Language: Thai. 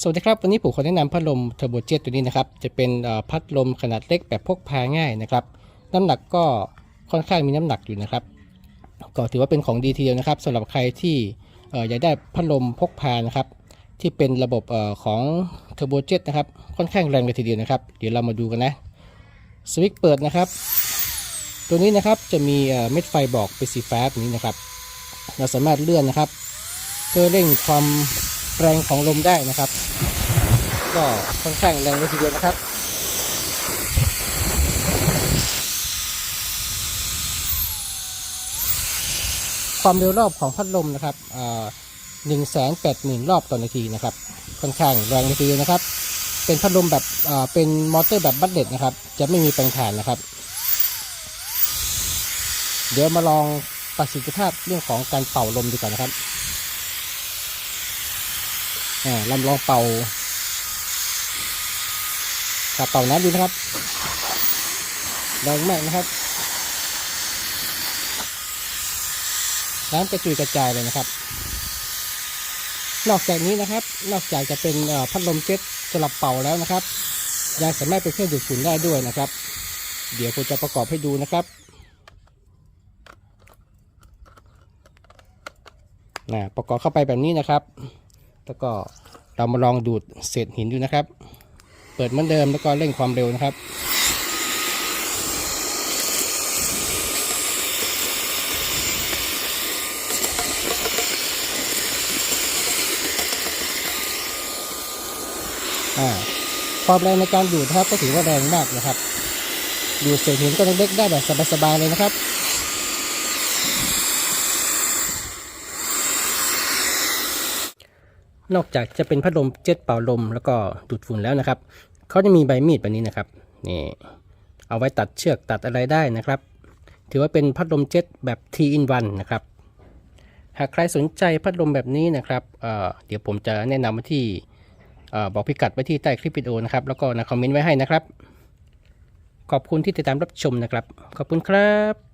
สวัสดีครับ วันนี้ผมขอแนะนำพัดลมเทอร์โบเจ็ตตัวนี้นะครับ จะเป็นพัดลมขนาดเล็กแบบพกพาง่ายนะครับ น้ำหนักก็ค่อนข้างมีน้ำหนักอยู่นะครับ ก็ถือว่าเป็นของดีทีเดียวนะครับสำหรับใครที่อยากได้พัดลมพกพานะครับที่เป็นระบบของเทอร์โบเจ็ตนะครับค่อนข้างแรงเลยทีเดียวนะครับ เดี๋ยวเรามาดูกันนะสวิตช์เปิดนะครับ ตัวนี้นะครับจะมีเม็ดไฟบอกเป็นสีฟ้าแบบนี้นะครับ เราสามารถเลื่อนนะครับ เพื่อเร่งความ แรงของลมได้นะครับ ก็ค่อนข้างแรงเลยทีเดียวนะครับ ความเร็วรอบของพัดลมนะครับหนึ่งแสนแปดหมื่นรอบต่อนาทีนะครับ ค่อนข้างแรงเลยทีเดียวนะครับ เป็นพัดลมแบบเป็นมอเตอร์แบบบัตเด็ดนะครับ จะไม่มีแปลงถ่านนะครับ เดี๋ยวมาลองประสิทธิภาพเรื่องของการเป่าลมดีกว่านะครับ ลำลองเป่าครับเป่าน้ำดูนะครับแรงมากนะครับ น้ำกระจุยกระจายเลยนะครับ นอกจากนี้นะครับ นอกจากจะเป็นพัดลมเจ็ตสลับเป่าแล้วนะครับยังสามารถเป็นเครื่องดูดฝุ่นได้ด้วยนะครับ เดี๋ยวผมจะประกอบให้ดูนะครับนะประกอบเข้าไปแบบนี้นะครับ แล้วก็เรามาลองดูดเศษหินดูนะครับ เปิดเหมือนเดิมแล้วก็เร่งความเร็วนะครับความแรงในการดูดนะครับก็ถือว่าแรงมากนะครับ ดูดเศษหินก้อนเล็กได้แบบสบายๆเลยนะครับ นอกจากจะเป็นพัดลมเจ็ตเป่าลมแล้วก็ดูดฝุ่นแล้วนะครับเขาจะมีใบมีดแบบนี้นะครับนี่เอาไว้ตัดเชือกตัดอะไรได้นะครับ ถือว่าเป็นพัดลมเจ็ตแบบ T in 1นะครับ หากใครสนใจพัดลมแบบนี้นะครับเเดี๋ยวผมจะแนะนำไว้ที่บอกพิกัดไว้ที่ใต้คลิปวิดีโอนะครับ แล้วก็ในคอมเมนต์ไว้ให้นะครับ ขอบคุณที่ติดตามรับชมนะครับ ขอบคุณครับ